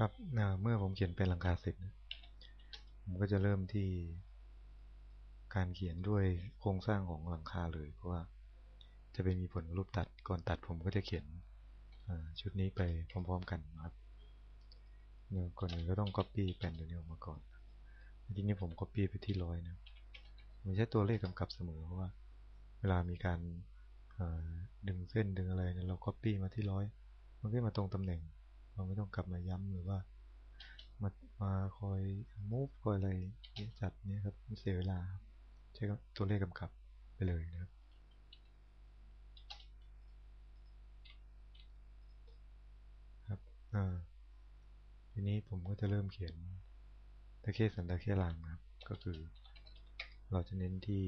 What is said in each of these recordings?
ครับเมื่อผมเขียนเป็นหลังคาเสร็จผมก็จะเริ่มที่การเขียนด้วยโครงสร้างของหลังคาเลยเพราะว่าจะไปมีผลรูปตัดก่อนตัดผมก็จะเขียนชุดนี้ไปพร้อมๆกันนะครับเนี่ยก่อนอื่นก็ต้อง copy แผ่นตัวนี้ออกมาก่อนทีนี้ผม copy ไปที่ร้อยนะผมใช้ตัวเลขกำกับเสมอเพราะว่า เวลามีการดึงเส้นดึงอะไรเนี่ยเรา copy มาที่ร้อยมันก็มาตรงตำแหน่ง เราไม่ต้องกลับมาย้ำหรือว่า มามาคอย move คอยอะไรนี่จัดเนี่ยครับเสียเวลาใช้ตัวเลขกำกับไปเลยนะครับครับอ่าทีนี้ผมก็จะเริ่มเขียนตะเคสันตะเคลางนะครับ ก็คือเราจะเน้นที่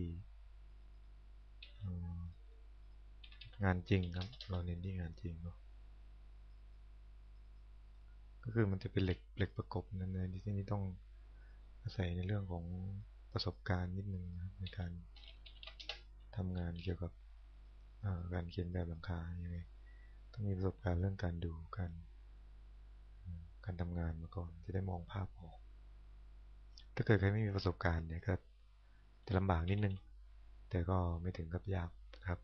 งานจริงครับ เราเน้นที่งานจริงเนาะ ก็คือมันจะเป็นเหล็กเหล็กประกบนั่นเองที่นี่ต้องอาศัยในเรื่องของประสบการณ์นิดนึงนะในการทำงานเกี่ยวกับการเขียนแบบหลังคาอย่างไรต้องมีประสบการณ์เรื่องการดูการการทำงานมาก่อนจะได้มองภาพออก ถ้าเกิดใครไม่มีประสบการณ์เนี่ยก็จะลำบากนิดนึง แต่ก็ไม่ถึงกับยากครับ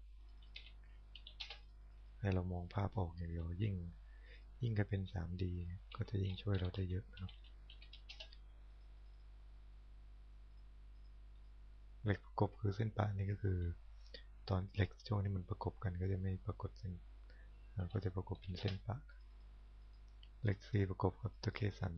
ให้เรามองภาพออกอย่างเดียวยิ่ง ยิ่งก็เป็น 3D ก็จะยิ่งช่วยเราได้เยอะครับเหล็กประกบคือเส้นปะนี่ก็คือ ตอนเหล็กช่วงนี้มันประกบกันก็จะไม่ปรากฏเส้นก็จะประกบเป็นเส้นปะเหล็กซีประกบกับตะเคสัน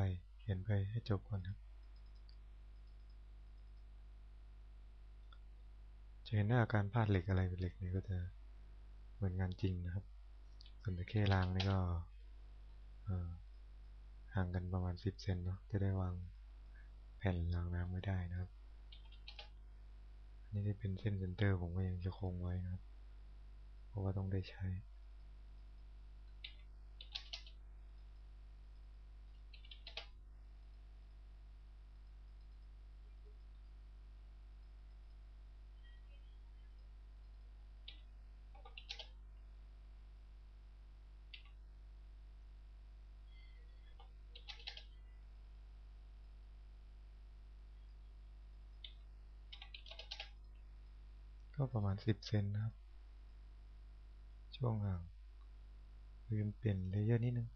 ไล่เขียนไปให้จบก่อนครับ จะเห็นว่าอาการพลาดเหล็กอะไรเป็นเหล็กนี่ก็จะเหมือนงานจริงนะครับ ส่วนตะเข้รางนี่ก็ห่างกันประมาณ 10 เซนเนาะ จะได้วางแผ่นรางน้ำไม่ได้นะครับ นี่ได้เป็นเส้นเซนเตอร์ผมก็ยังจะคงไว้นะครับ เพราะว่าต้องได้ใช้ ก็ประมาณสิบเซนนะครับ ช่วงห่างลืมเปลี่ยนเลเยอร์นิดนึง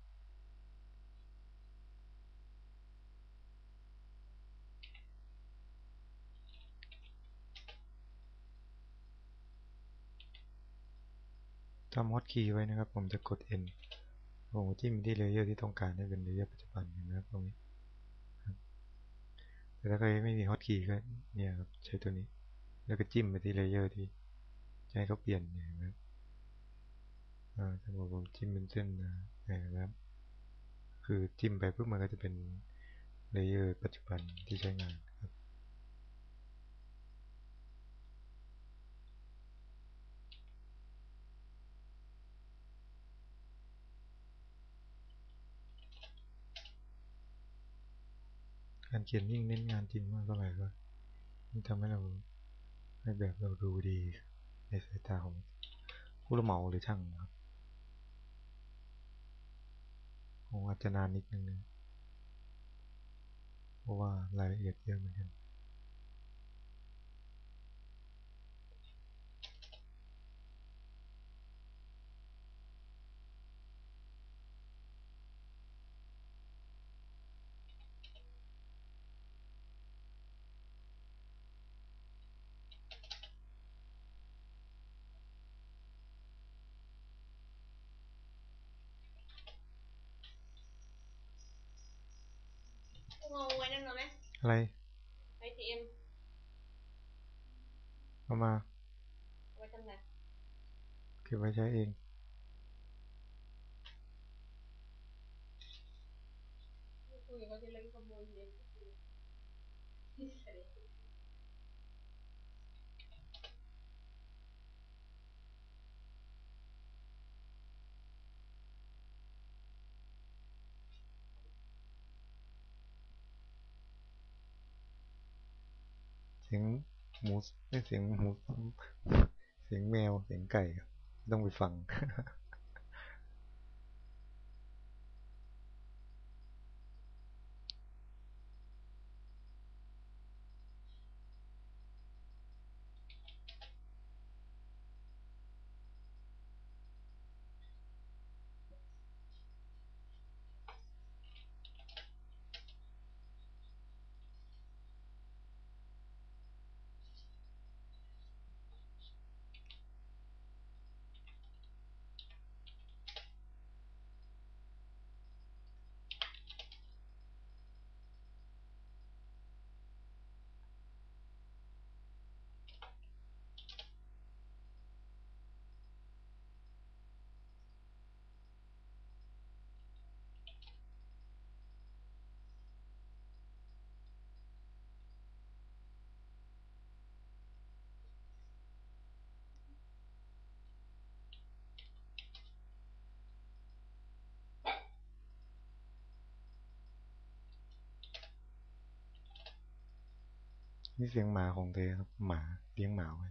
จำฮอตคีย์ไว้นะครับ ผมจะกด N ผมจิ้มที่เลเยอร์ที่ต้องการให้เป็นเลเยอร์ปัจจุบันนะครับตรงนี้แต่ถ้าใครไม่มีฮอตคีย์ก็เนี่ยครับใช้ตัวนี้ แล้วก็จิ้มไปที่เลเยอร์ที่จะให้เขาเปลี่ยนนะครับอ่าถ้าผมจิ้มเป็นเส้นนะครับ คือจิ้มไปเพื่อมันก็จะเป็นเลเยอร์ปัจจุบันที่ใช้งานครับการเขียนยิ่งเน้นงานจริงมากเท่าไหร่ก็ทำให้เรา ให้แบบเราดูดีในสายตาของผู้รับเหมาหรือช่างครับคงอาจจะนานนิดนึง เพราะว่ารายละเอียดเยอะเหมือนกัน อะไรไอทีเอ็มเอามาไว้ทำไงเก็บไว้ใช้เองคุยเขาจะเล่นขโมยเงิ สียงหมูไม่เสียงหมูเสียงแมวเสียงไก่ต้องไปฟัง นี่เสียงหมาของเธอครับหมาเลี้ยงหมาไว้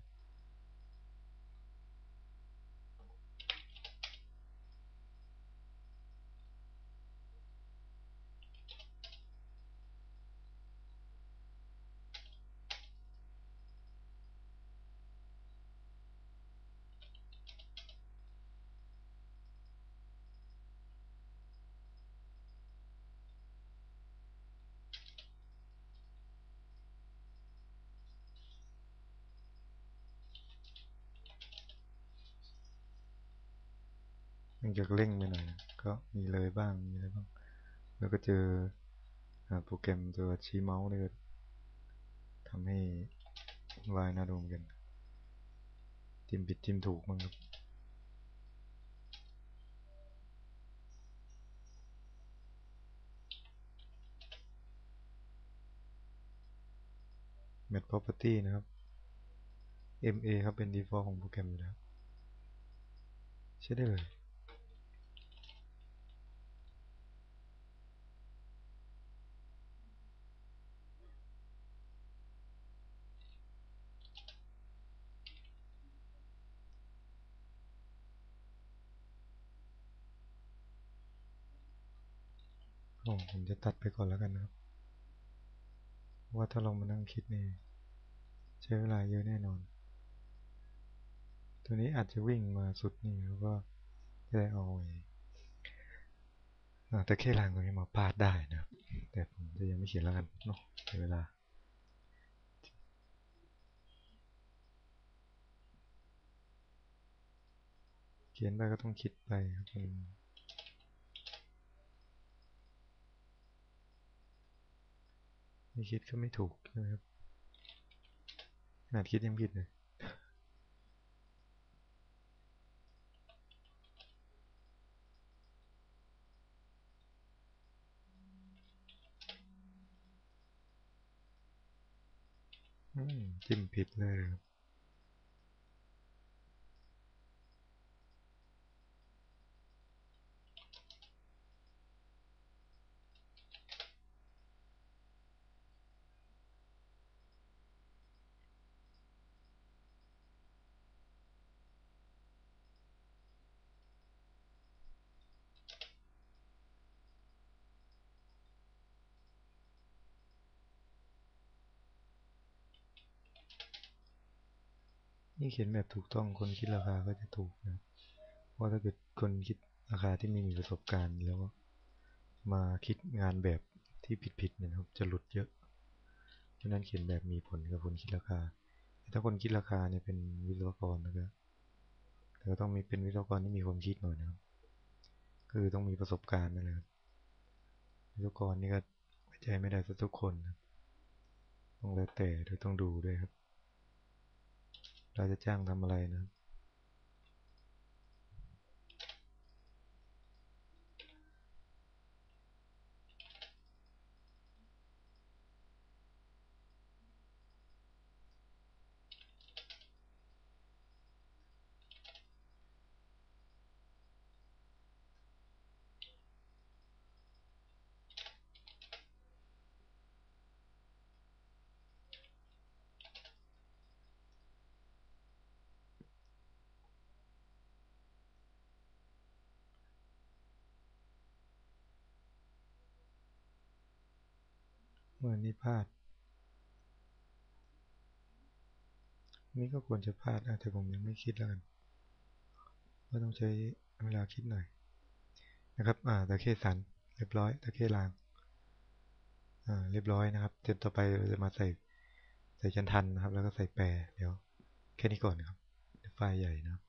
มันจะเร่งไปหน่อยก็มีเลยบ้างมีอะไรบ้าง แล้วก็เจอโปรแกรมตัวชี้เมาส์นี่ก็ทำให้วายน่าดูเหมือนกันจิ้มผิดจิ้มถูกมั้งครับ Met Property นะครับ MA ครับเป็น default ของโปรแกรมอยู่แล้วใช้ได้เลย โอ้ผมจะตัดไปก่อนแล้วกันนะครับ ว่าถ้าลองมานั่งคิดนี่ใช้เวลาเยอะแน่นอน ตัวนี้อาจจะวิ่งมาสุดนี่แล้วก็จะได้เอาไอ้แต่แค่รางตรงนี้มาปาดได้นะครับ แต่ผมจะยังไม่เขียนแล้วกันเนาะใช้เวลาเขียนไปก็ต้องคิดไปครับ นไม่คิดก็ไม่ถูกนะครับขนาดคิดยังผิดเลยจิ้มผิดเลยครับ นี่เขียนแบบถูกต้องคนคิดราคาก็จะถูกนะเพราะถ้าเกิดคนคิดราคาที่ไม่มีประสบการณ์แล้วมาคิดงานแบบที่ผิดๆเนี่ยครับจะหลุดเยอะฉะนั้นเขียนแบบมีผลกับคนคิดราคา ถ้าคนคิดราคาเนี่ยเป็นวิศวกรนะครับแต่ก็ต้องมีเป็นวิศวกรที่มีความคิดหน่อยนะครับ คือต้องมีประสบการณ์นั่นแหละวิศวกรนี่ก็ไว้ใจไม่ได้สักทุกคนนะต้องแล้วแต่โดยต้องดูด้วยครับ เราจะจ้างทำอะไรนะ ครับวันนี้พลาด นี่ก็ควรจะพลาดนะแต่ผมยังไม่คิดแล้วกันก็ต้องใช้เวลาคิดหน่อย นะครับ อ่าตะเข้สัน เรียบร้อยตะเข้ลาง อ่า เรียบร้อยนะครับเดี๋ยวต่อไปเราจะมาใส่ใส่จันทันนะครับ แล้วก็ใส่แปรเดี๋ยว แค่นี้ก่อนนครับไฟล์ใหญ่นะครับ